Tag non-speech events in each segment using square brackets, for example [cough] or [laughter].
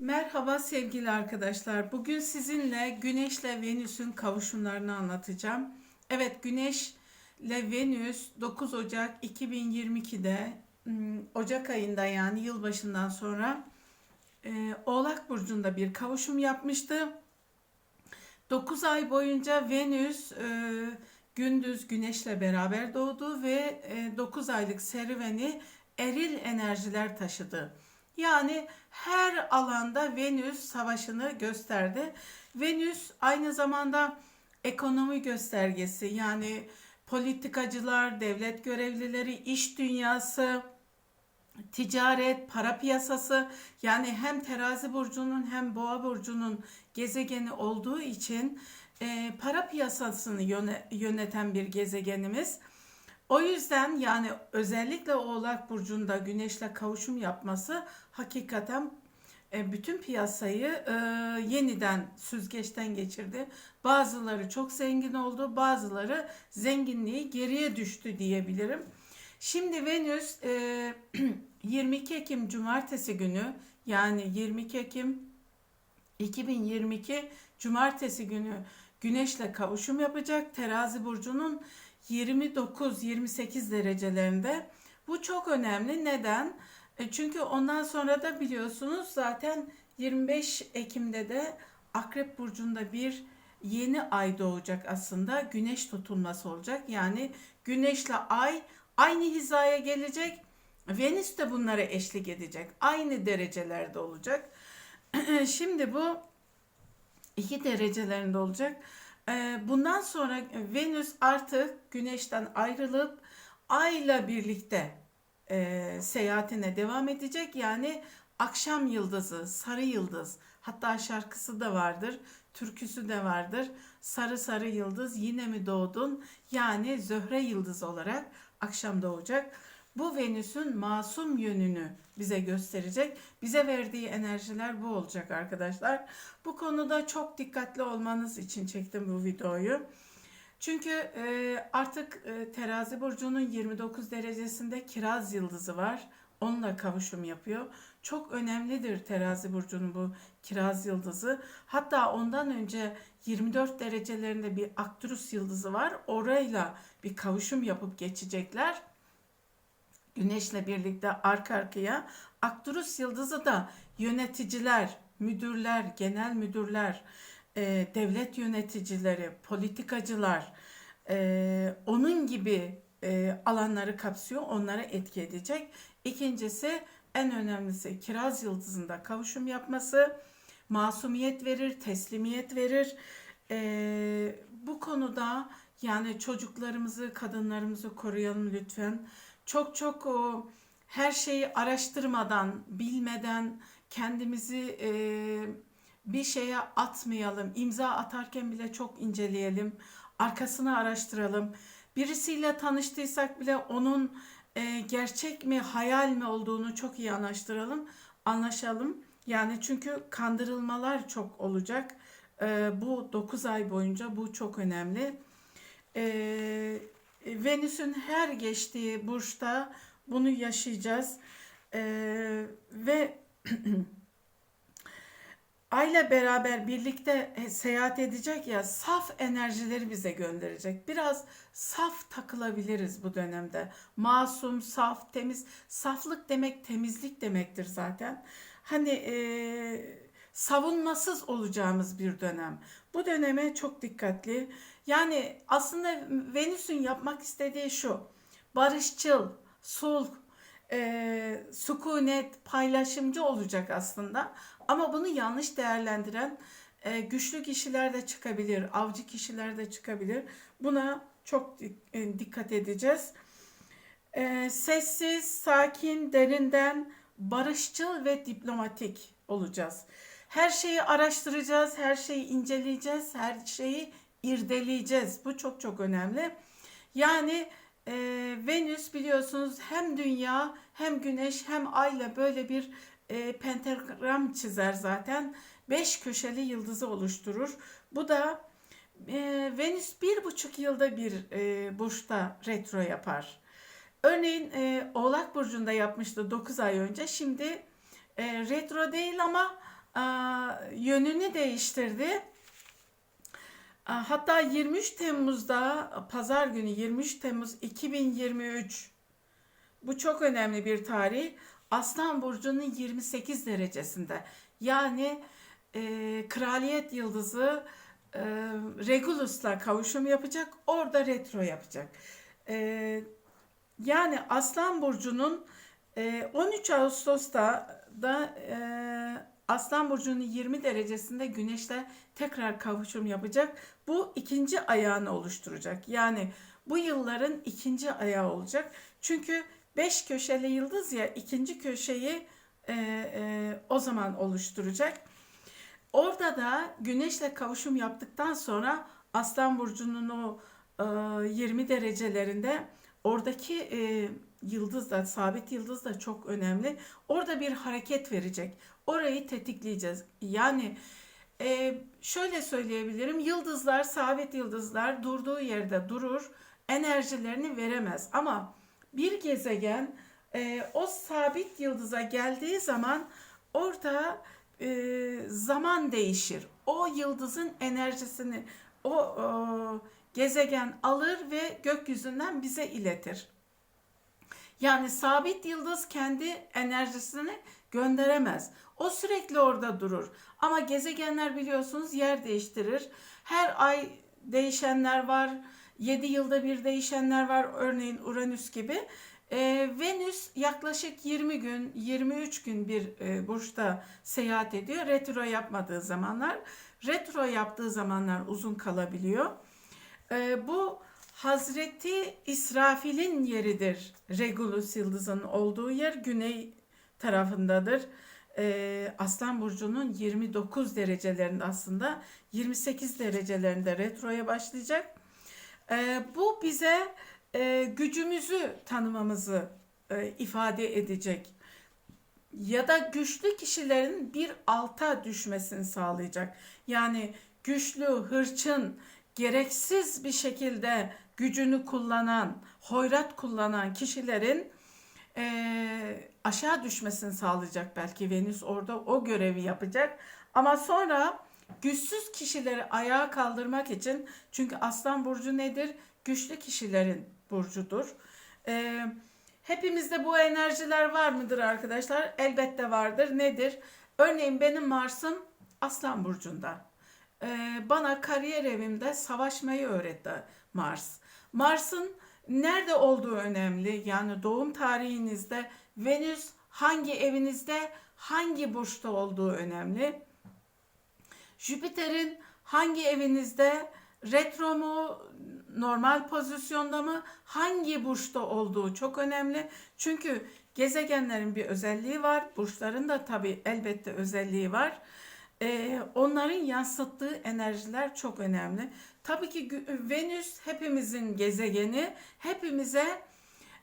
Merhaba sevgili arkadaşlar. Bugün sizinle Güneş ile Venüs'ün kavuşumlarını anlatacağım. Evet Güneş ile Venüs 9 Ocak 2022'de hmm, Ocak ayında yani yılbaşından sonra e, Oğlak Burcu'nda bir kavuşum yapmıştı. 9 ay boyunca Venüs e, gündüz Güneş'le beraber doğdu ve e, 9 aylık serüveni eril enerjiler taşıdı. Yani her alanda Venüs savaşını gösterdi. Venüs aynı zamanda ekonomi göstergesi yani politikacılar, devlet görevlileri, iş dünyası, ticaret, para piyasası yani hem terazi burcunun hem boğa burcunun gezegeni olduğu için e, para piyasasını yöne- yöneten bir gezegenimiz. O yüzden yani özellikle Oğlak Burcu'nda Güneş'le kavuşum yapması hakikaten e, bütün piyasayı e, yeniden süzgeçten geçirdi. Bazıları çok zengin oldu, bazıları zenginliği geriye düştü diyebilirim. Şimdi Venüs e, [clears throat] 22 Ekim Cumartesi günü yani 22 Ekim 2022 Cumartesi günü Güneş'le kavuşum yapacak. Terazi burcunun 29-28 derecelerinde. Bu çok önemli. Neden? E, Çünkü ondan sonra da biliyorsunuz zaten 25 Ekim'de de Akrep burcunda bir yeni ay doğacak aslında. Güneş tutulması olacak. Yani Güneşle ay aynı hizaya gelecek. Venüs de bunlara eşlik edecek. Aynı derecelerde olacak. [clears throat] Şimdi bu iki derecelerinde olacak. Ee, Bundan sonra Venüs artık Güneş'ten ayrılıp Ay'la birlikte e, seyahatine devam edecek. Yani akşam yıldızı, sarı yıldız. Hatta şarkısı da vardır, türküsü de vardır. Sarı sarı yıldız yine mi doğdun? Yani Zöhre yıldız olarak akşam doğacak. Bu Venüs'ün masum yönünü bize gösterecek. Bize verdiği enerjiler bu olacak arkadaşlar. Bu konuda çok dikkatli olmanız için çektim bu videoyu. Çünkü e, artık e, terazi burcunun 29 derecesinde kiraz yıldızı var. Onunla kavuşum yapıyor. Çok önemlidir terazi burcunun bu kiraz yıldızı. Hatta ondan önce 24 derecelerinde bir aktrus yıldızı var. Orayla bir kavuşum yapıp geçecekler. Güneşle birlikte arka arkaya. Akturus yıldızı da yöneticiler, müdürler, genel müdürler, e, devlet yöneticileri, politikacılar, e, onun gibi e, alanları kapsıyor, onlara etki edecek. İkincisi en önemlisi kiraz yıldızında kavuşum yapması, masumiyet verir, teslimiyet verir. E, bu konuda yani çocuklarımızı, kadınlarımızı koruyalım lütfen. Çok çok o her şeyi araştırmadan, bilmeden kendimizi e, bir şeye atmayalım. İmza atarken bile çok inceleyelim. Arkasını araştıralım. Birisiyle tanıştıysak bile onun e, gerçek mi, hayal mi olduğunu çok iyi anlaştıralım, anlaşalım. Yani çünkü kandırılmalar çok olacak. E, bu 9 ay boyunca bu çok önemli. E, Venüs'ün her geçtiği burçta bunu yaşayacağız. Ee, ve [clears throat] Ayla beraber birlikte seyahat edecek ya saf enerjileri bize gönderecek. Biraz saf takılabiliriz bu dönemde. Masum, saf, temiz. Saflık demek temizlik demektir zaten. Hani e, savunmasız olacağımız bir dönem. Bu döneme çok dikkatli. Yani aslında Venüs'ün yapmak istediği şu. Barışçıl, sulh, e, sükunet, paylaşımcı olacak aslında. Ama bunu yanlış değerlendiren e, güçlü kişiler de çıkabilir, avcı kişiler de çıkabilir. Buna çok e, dikkat edeceğiz. E, sessiz, sakin, derinden barışçıl ve diplomatik olacağız. Her şeyi araştıracağız, her şeyi inceleyeceğiz, her şeyi irdeleyeceğiz. Bu çok çok önemli. Yani e, Venüs biliyorsunuz hem Dünya hem Güneş hem Ay'la böyle bir e, pentagram çizer zaten. Beş köşeli yıldızı oluşturur. Bu da e, Venüs bir buçuk yılda bir e, burçta retro yapar. Örneğin e, Oğlak Burcu'nda yapmıştı 9 ay önce. Şimdi e, retro değil ama yönünü değiştirdi. Hatta 23 Temmuz'da pazar günü 23 Temmuz 2023 bu çok önemli bir tarih. Aslan burcunun 28 derecesinde. Yani e, kraliyet yıldızı e, Regulus'la kavuşum yapacak. Orada retro yapacak. E, yani Aslan burcunun e, 13 Ağustos'ta da e, Aslan burcunun 20 derecesinde Güneş'le tekrar kavuşum yapacak. Bu ikinci ayağını oluşturacak. Yani bu yılların ikinci ayağı olacak. Çünkü beş köşeli yıldız ya ikinci köşeyi e, e, o zaman oluşturacak. Orada da Güneş'le kavuşum yaptıktan sonra Aslan Burcu'nun o e, 20 derecelerinde oradaki e, yıldız da sabit yıldız da çok önemli. Orada bir hareket verecek. Orayı tetikleyeceğiz. Yani e, şöyle söyleyebilirim. Yıldızlar, sabit yıldızlar durduğu yerde durur. Enerjilerini veremez. Ama bir gezegen e, o sabit yıldıza geldiği zaman orada e, zaman değişir. O yıldızın enerjisini o, o gezegen alır ve gökyüzünden bize iletir. Yani sabit yıldız kendi enerjisini gönderemez. O sürekli orada durur. Ama gezegenler biliyorsunuz yer değiştirir. Her ay değişenler var. 7 yılda bir değişenler var. Örneğin Uranüs gibi. Ee, Venüs yaklaşık 20 gün, 23 gün bir e, burçta seyahat ediyor. Retro yapmadığı zamanlar. Retro yaptığı zamanlar uzun kalabiliyor. Ee, bu Hazreti İsrafil'in yeridir. Regulus yıldızının olduğu yer güney tarafındadır. Ee, Aslan Burcu'nun 29 derecelerinde aslında 28 derecelerinde retroya başlayacak. Ee, bu bize e, gücümüzü tanımamızı e, ifade edecek. Ya da güçlü kişilerin bir alta düşmesini sağlayacak. Yani güçlü, hırçın, gereksiz bir şekilde gücünü kullanan, hoyrat kullanan kişilerin e, aşağı düşmesini sağlayacak belki Venüs orada o görevi yapacak. Ama sonra güçsüz kişileri ayağa kaldırmak için çünkü Aslan Burcu nedir? Güçlü kişilerin burcudur. E, hepimizde bu enerjiler var mıdır arkadaşlar? Elbette vardır. Nedir? Örneğin benim Mars'ım Aslan Burcu'nda. E, bana kariyer evimde savaşmayı öğretti Mars. Mars'ın nerede olduğu önemli. Yani doğum tarihinizde Venüs hangi evinizde, hangi burçta olduğu önemli. Jüpiter'in hangi evinizde, retro mu, normal pozisyonda mı, hangi burçta olduğu çok önemli. Çünkü gezegenlerin bir özelliği var. Burçların da tabii elbette özelliği var. Onların yansıttığı enerjiler çok önemli. Tabii ki Venüs hepimizin gezegeni. Hepimize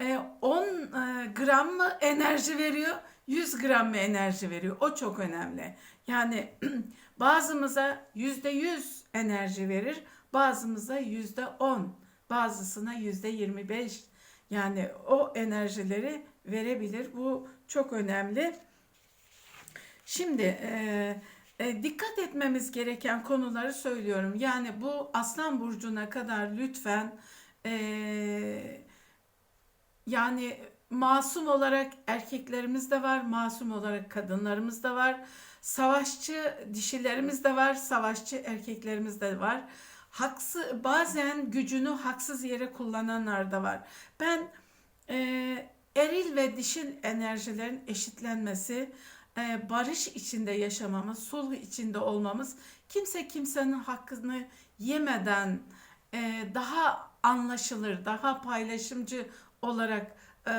e, 10 e, gram mı enerji veriyor, 100 gram mı enerji veriyor? O çok önemli. Yani [clears throat] bazımıza %100 enerji verir, bazımıza %10, bazısına %25. Yani o enerjileri verebilir. Bu çok önemli. Şimdi e, e, dikkat etmemiz gereken konuları söylüyorum. Yani bu Aslan Burcu'na kadar lütfen e, yani masum olarak erkeklerimiz de var, masum olarak kadınlarımız da var. Savaşçı dişilerimiz de var, savaşçı erkeklerimiz de var. Haksız, bazen gücünü haksız yere kullananlar da var. Ben e, eril ve dişil enerjilerin eşitlenmesi, e, barış içinde yaşamamız, sulh içinde olmamız, kimse kimsenin hakkını yemeden e, daha anlaşılır, daha paylaşımcı olarak e,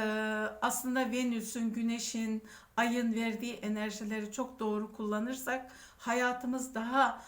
aslında Venüs'ün, Güneş'in, Ay'ın verdiği enerjileri çok doğru kullanırsak hayatımız daha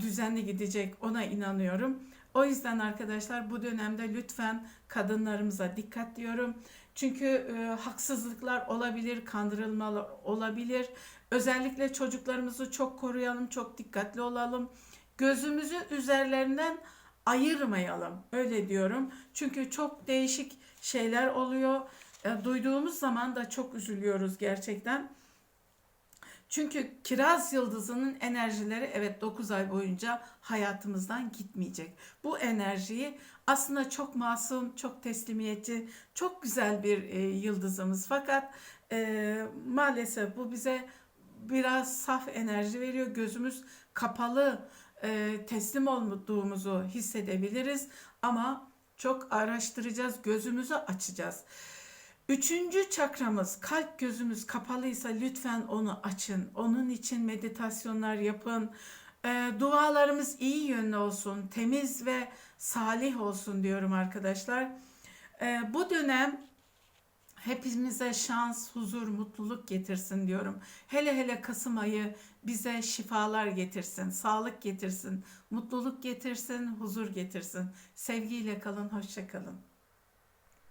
düzenli gidecek ona inanıyorum. O yüzden arkadaşlar bu dönemde lütfen kadınlarımıza dikkat diyorum. Çünkü e, haksızlıklar olabilir, kandırılmalar olabilir. Özellikle çocuklarımızı çok koruyalım, çok dikkatli olalım. Gözümüzü üzerlerinden ayırmayalım. Öyle diyorum. Çünkü çok değişik şeyler oluyor. E, duyduğumuz zaman da çok üzülüyoruz gerçekten. Çünkü kiraz yıldızının enerjileri evet 9 ay boyunca hayatımızdan gitmeyecek. Bu enerjiyi aslında çok masum, çok teslimiyetçi, çok güzel bir e, yıldızımız. Fakat e, maalesef bu bize biraz saf enerji veriyor. Gözümüz kapalı, e, teslim olduğumuzu hissedebiliriz. Ama çok araştıracağız, gözümüzü açacağız. Üçüncü çakramız kalp gözümüz kapalıysa lütfen onu açın. Onun için meditasyonlar yapın. Ee, dualarımız iyi yönlü olsun, temiz ve salih olsun diyorum arkadaşlar. Ee, bu dönem hepimize şans, huzur, mutluluk getirsin diyorum. Hele hele Kasım ayı bize şifalar getirsin, sağlık getirsin, mutluluk getirsin, huzur getirsin. Sevgiyle kalın, hoşça kalın.